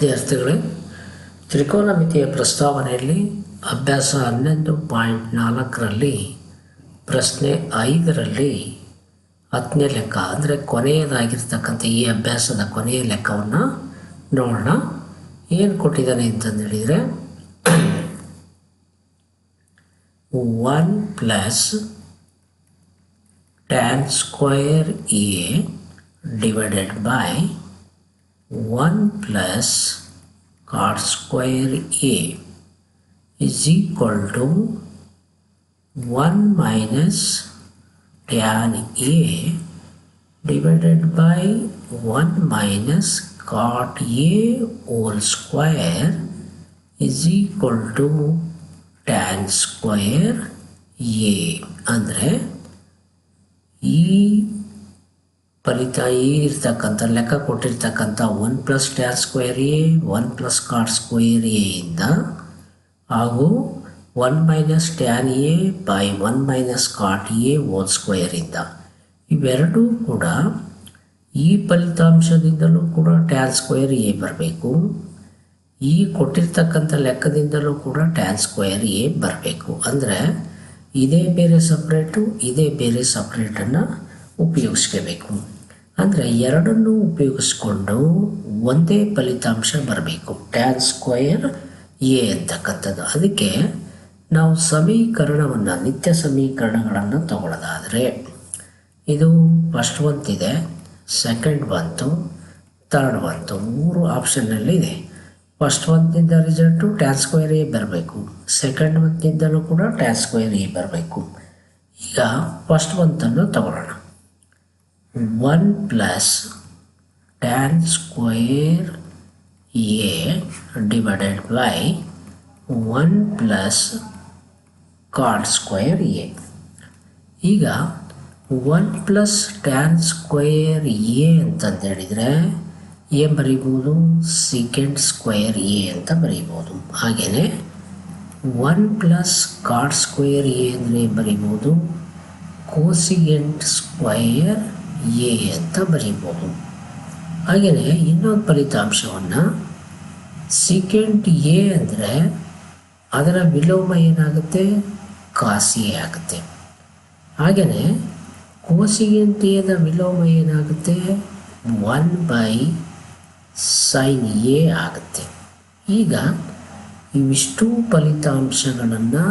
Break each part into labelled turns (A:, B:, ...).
A: ವಿದ್ಯಾರ್ಥಿಗಳೇ, ತ್ರಿಕೋನಮಿತಿಯ ಪ್ರಸ್ತಾವನೆಯಲ್ಲಿ ಅಭ್ಯಾಸ ಹನ್ನೊಂದು ಪಾಯಿಂಟ್ ನಾಲ್ಕರಲ್ಲಿ, ಪ್ರಶ್ನೆ ಐದರಲ್ಲಿ ಹತ್ತನೇ ಲೆಕ್ಕ ಅಂದರೆ ಕೊನೆಯದಾಗಿರ್ತಕ್ಕಂಥ ಈ ಅಭ್ಯಾಸದ ಕೊನೆಯ ಲೆಕ್ಕವನ್ನು ನೋಡೋಣ. ಏನು ಕೊಟ್ಟಿದ್ದಾನೆ ಅಂತಂದು ಹೇಳಿದರೆ one plus tan square A divided by one plus cot square A is equal to 1 minus tan A divided by 1 minus cot A whole square is equal to tan square A ಅಂದರೆ ಈ ಫಲಿತ ಇರ್ತಕ್ಕಂಥ, ಲೆಕ್ಕ ಕೊಟ್ಟಿರ್ತಕ್ಕಂಥ one plus tan square A one plus cot square ಎಯಿಂದ ಹಾಗೂ one minus tan A by one minus cot A whole ಸ್ಕ್ವೇರಿಂದ ಇವೆರಡೂ ಕೂಡ ಈ ಫಲಿತಾಂಶದಿಂದಲೂ ಕೂಡ ಟ್ಯಾನ್ ಸ್ಕ್ವೇರ್ ಎ ಬರಬೇಕು. ಈ ಕೊಟ್ಟಿರ್ತಕ್ಕಂಥ ಲೆಕ್ಕದಿಂದಲೂ ಕೂಡ ಟ್ಯಾನ್ ಸ್ಕ್ವೇರ್ ಎ ಬರಬೇಕು. ಅಂದರೆ ಇದೇ ಬೇರೆ ಸಪ್ರೇಟು ಇದೇ ಬೇರೆ ಸಪ್ರೇಟನ್ನು ಉಪಯೋಗಿಸ್ಕೋಬೇಕು. ಅಂದರೆ ಎರಡನ್ನೂ ಉಪಯೋಗಿಸ್ಕೊಂಡು ಒಂದೇ ಫಲಿತಾಂಶ ಬರಬೇಕು. ಟ್ಯಾನ್ ಸ್ಕ್ವಯರ್ ಎ ಅಂತಕ್ಕಂಥದ್ದು. ಅದಕ್ಕೆ ನಾವು ಸಮೀಕರಣವನ್ನು, ನಿತ್ಯ ಸಮೀಕರಣಗಳನ್ನು ತಗೊಳ್ಳೋದಾದರೆ, ಇದು ಫಸ್ಟ್ ಇದೆ ಸೆಕೆಂಡ್ ಬಂತು ತರ್ಡ್ ಬಂತು, ಮೂರು ಆಪ್ಷನ್ನಲ್ಲಿ ಇದೆ. ಫಸ್ಟ್ ಒಂತಿಂದ ರಿಸಲ್ಟು ಟ್ಯಾನ್ ಸ್ಕ್ವೇರ್ ಎ ಬರಬೇಕು. ಸೆಕೆಂಡ್ ಒಂತಿಂದಲೂ ಕೂಡ ಟ್ಯಾನ್ ಸ್ಕ್ವೇರ್ ಎ ಬರಬೇಕು. ಈಗ ಫಸ್ಟ್ ಒಂತನ್ನು ತಗೊಳ್ಳೋಣ. One plus tan square A divided by one plus cot square A ಈಗ one plus tan square A ಅಂತಂದು ಹೇಳಿದರೆ ಏನು ಬರೀಬೋದು? ಸೆಕೆಂಡ್ ಸ್ಕ್ವಯರ್ ಎ ಅಂತ ಬರೀಬೋದು. ಹಾಗೆಯೇ one plus cot square A ಅಂದರೆ ಬರೀಬೋದು? ಕೋಸಿಗೆಂಟ್ ಸ್ಕ್ವಯರ್ ಎ ಅಂತ ಬರೀಬಹುದು. ಹಾಗೆಯೇ ಇನ್ನೊಂದು ಫಲಿತಾಂಶವನ್ನು ಸೆಕೆಂಡ್ ಎ ಅಂದರೆ ಅದರ ವಿಲೋಮ ಏನಾಗುತ್ತೆ? ಕಾಸಿ ಆಗುತ್ತೆ. ಹಾಗೆಯೇ ಕೋಸಿಗೆಂಟ್ ಎದ ವಿಲೋಮ ಏನಾಗುತ್ತೆ? ಒನ್ ಬೈ ಸೈನ್ ಎ ಆಗುತ್ತೆ. ಈಗ ಇವಿಷ್ಟು ಫಲಿತಾಂಶಗಳನ್ನು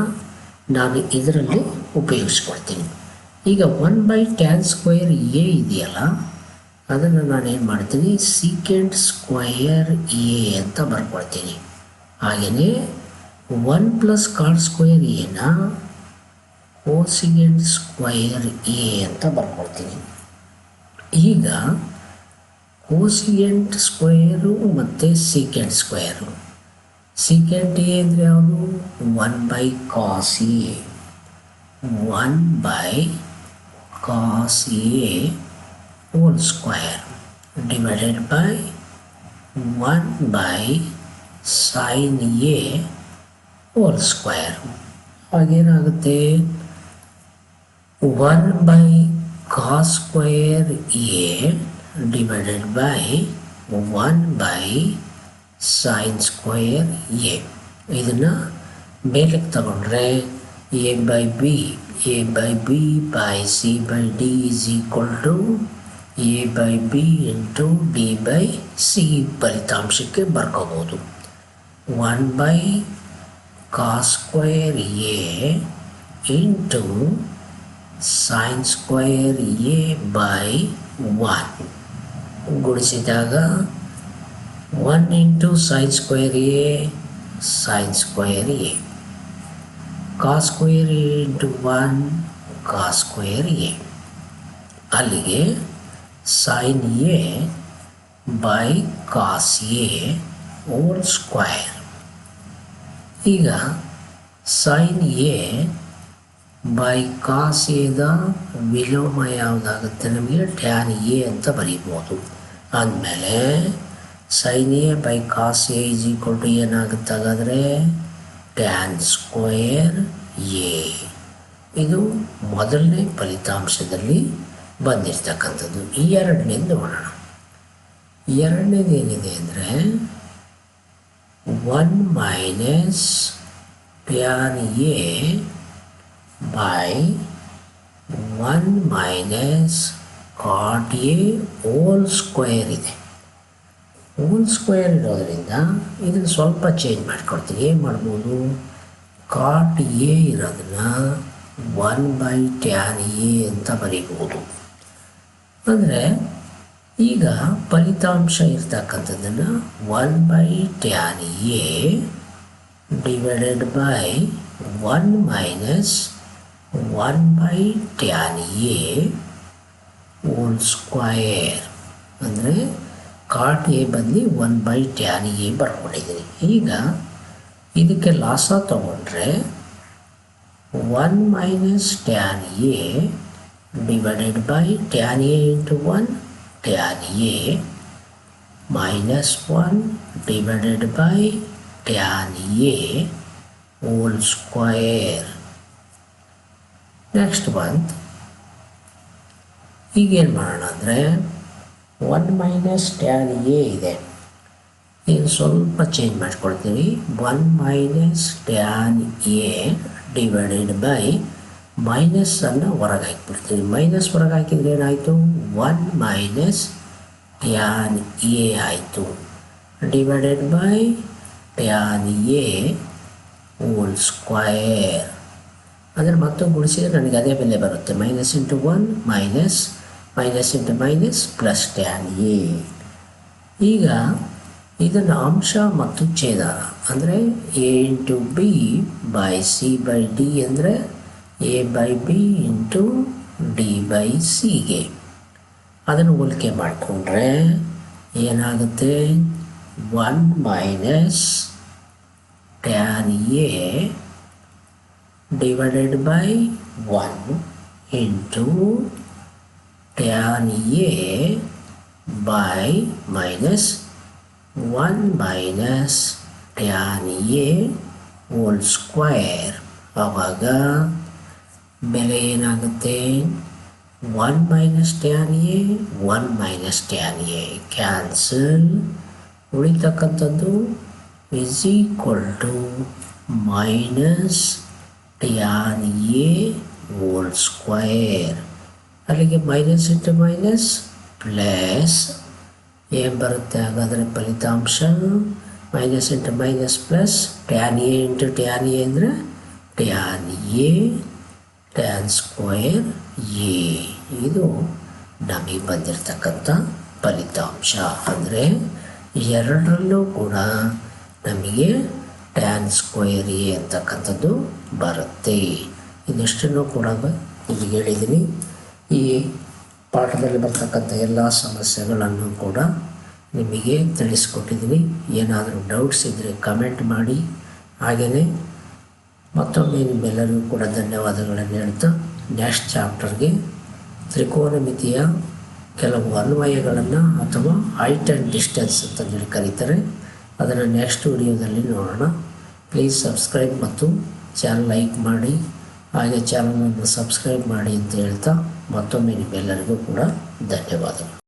A: ನಾನು ಇದರಲ್ಲಿ ಉಪಯೋಗಿಸ್ಕೊಳ್ತೀನಿ ಈಗ one by tan square A ಇದೆಯಲ್ಲ? ಅದನ್ನು ನಾನು ಏನು ಮಾಡ್ತೀನಿ? ಸೀಕೆಂಡ್ ಸ್ಕ್ವಯರ್ ಎ ಅಂತ ಬರ್ಕೊಳ್ತೀನಿ. ಹಾಗೆಯೇ ಒನ್ ಪ್ಲಸ್ ಕಾಟ್ ಸ್ಕ್ವೇರ್ ಎನ ಕೋಸಿಗೆಂಟ್ ಸ್ಕ್ವಯರ್ ಎ ಅಂತ ಬರ್ಕೊಳ್ತೀನಿ. ಈಗ ಕೋಸಿಗೆಂಟ್ ಸ್ಕ್ವಯರು ಮತ್ತು ಸೀಕೆಂಟ್ ಸ್ಕ್ವಯರು ಸೀಕೆಂಟ್ ಎ ಅಂದರೆ ಯಾವುದು? One by cos A one by cos A whole square divided by 1 by sin A whole square. ಹಾಗೇನಾಗುತ್ತೆ? One by cos square A divided by one by sine square A ಇದನ್ನು ಮೇಲಕ್ಕೆ ತಗೊಂಡ್ರೆ A by B a by b by c by d is equal to a by b into d by c ಫಲಿತಾಂಶಕ್ಕೆ ಬರ್ಕೋಬೋದು one by cos square A into sine square A by one ಗುಣಿಸಿದಾಗ one into sine square A sine square A cos square A into one cos square A. ಅಲ್ಲಿಗೆ sine A by cos A whole square ಈಗ sine A by cos ಎದ ವಿಲೋಮ ಯಾವುದಾಗುತ್ತೆ ನಮಗೆ tan A ಅಂತ ಬರೀಬೋದು ಅಂದಮೇಲೆ sine A by cos A equal to ಏನಾಗುತ್ತೆ ಹಾಗಾದರೆ ಟ್ಯಾನ್ ಸ್ಕ್ವೇರ್ ಎ ಇದು ಮೊದಲನೇ ಫಲಿತಾಂಶದಲ್ಲಿ ಬಂದಿರತಕ್ಕಂಥದ್ದು. ಈ ಎರಡನೇದು ನೋಡೋಣ. ಎರಡನೇದು ಏನಿದೆ ಅಂದರೆ one minus tan A by one minus cot A whole square ಇದೆ. ಹೋಲ್ ಸ್ಕ್ವೇರ್ ಇರೋದರಿಂದ ಇದನ್ನು ಸ್ವಲ್ಪ ಚೇಂಜ್ ಮಾಡ್ಕೊಳ್ತೀನಿ ಏನು ಮಾಡ್ಬೋದು? ಕಾಟ್ ಎ ಇರೋದನ್ನ ಒನ್ ಬೈ ಟ್ಯಾನ್ ಎ ಅಂತ ಬರೀಬೋದು. ಅಂದರೆ ಈಗ ಫಲಿತಾಂಶ ಇರ್ತಕ್ಕಂಥದ್ದನ್ನು one by tan A divided by one minus one by tan A whole square ಅಂದರೆ ಕಾಟ್ ಎ ಬದಲಿ ಒನ್ ಬೈ ಟ್ಯಾನ್ ಎ ಬರ್ಕೊಂಡಿದ್ದೀನಿ ಈಗ ಇದಕ್ಕೆ ಲಾಸ ತಗೊಂಡ್ರೆ one minus tan A divided by tan A into one tan A minus one divided by tan A whole square next ಬಂತ್ ಈಗೇನು ಮಾಡೋಣ ಅಂದರೆ ಒನ್ ಮೈನಸ್ ಟ್ಯಾನ್ ಎ ಇದೆ. ಈಗ ಸ್ವಲ್ಪ change ಮಾಡಿಕೊಳ್ತೀವಿ. One minus tan A divided by ಮೈನಸ್ಸನ್ನು ಹೊರಗೆ ಹಾಕಿಬಿಡ್ತೀವಿ. Minus ಹೊರಗೆ ಹಾಕಿದ್ರೆ ಏನಾಯಿತು? ಒನ್ ಮೈನಸ್ ಟ್ಯಾನ್ ಎ ಆಯಿತು. Divided by tan A whole square ಅಂದರೆ ಮತ್ತೆ ಗುಣಿಸಿದರೆ ನನಗೆ ಅದೇ ಬೆಲೆ ಬರುತ್ತೆ. Minus into one minus minus into minus plus tan A ಈಗ ಇದನ್ನು ಅಂಶ ಮತ್ತು ಛೇದ ಅಂದರೆ A into B by C by D ಅಂದರೆ A by B into D by ಸಿಗೆ ಅದನ್ನು ಹೋಲಿಕೆ ಮಾಡಿಕೊಂಡ್ರೆ ಏನಾಗುತ್ತೆ? One minus tan A divided by 1 into tan A by minus 1 minus tan A whole square. ಆವಾಗ ಬೆಲೆ ಏನಾಗುತ್ತೆ one minus tan A one minus tan A cancel ಉಳಿತಕ್ಕಂಥದ್ದು is equal to minus tan A whole square ಅಲ್ಲಿಗೆ minus into minus plus ಏನು ಬರುತ್ತೆ? ಹಾಗಾದರೆ ಫಲಿತಾಂಶ minus into minus plus tan A into tan A ಅಂದರೆ tan A tan square A ಇದು ನಮಗೆ ಬಂದಿರತಕ್ಕಂಥ ಫಲಿತಾಂಶ. ಅಂದರೆ ಎರಡರಲ್ಲೂ ಕೂಡ ನಮಗೆ ಟ್ಯಾನ್ ಸ್ಕ್ವೇರ್ ಎ ಅಂತಕ್ಕಂಥದ್ದು ಬರುತ್ತೆ. ಇದಿಷ್ಟನ್ನು ಕೂಡ ನಿಮಗೆ ಹೇಳಿದ್ದೀನಿ ಈ ಪಾಠದಲ್ಲಿ ಬರ್ತಕ್ಕಂಥ ಎಲ್ಲ ಸಮಸ್ಯೆಗಳನ್ನು ಕೂಡ ನಿಮಗೆ ತಿಳಿಸ್ಕೊಟ್ಟಿದ್ದೀನಿ ಏನಾದರೂ ಡೌಟ್ಸ್ ಇದ್ದರೆ ಕಮೆಂಟ್ ಮಾಡಿ. ಹಾಗೆಯೇ ಮತ್ತೊಮ್ಮೆ ನಿಮ್ಮೆಲ್ಲರಿಗೂ ಕೂಡ ಧನ್ಯವಾದಗಳನ್ನು ಹೇಳ್ತಾ ನೆಕ್ಸ್ಟ್ ಚಾಪ್ಟರ್ಗೆ ತ್ರಿಕೋನಮಿತಿಯ ಕೆಲವು ಅನ್ವಯಗಳನ್ನು ಅಥವಾ ಹೈಟ್ ಆ್ಯಂಡ್ ಡಿಸ್ಟೆನ್ಸ್ ಅಂತಂದೇಳಿ ಕರೀತಾರೆ. ಅದನ್ನು ನೆಕ್ಸ್ಟ್ ವಿಡಿಯೋದಲ್ಲಿ ನೋಡೋಣ. ಪ್ಲೀಸ್ ಸಬ್ಸ್ಕ್ರೈಬ್ ಮತ್ತು ಚಾನಲ್ ಲೈಕ್ ಮಾಡಿ. ಹಾಗೆ ಚಾನಲನ್ನು ಸಬ್ಸ್ಕ್ರೈಬ್ ಮಾಡಿ ಅಂತ ಹೇಳ್ತಾ ಮತ್ತೊಮ್ಮೆ ನಿಮ್ಮೆಲ್ಲರಿಗೂ ಕೂಡ ಧನ್ಯವಾದಗಳು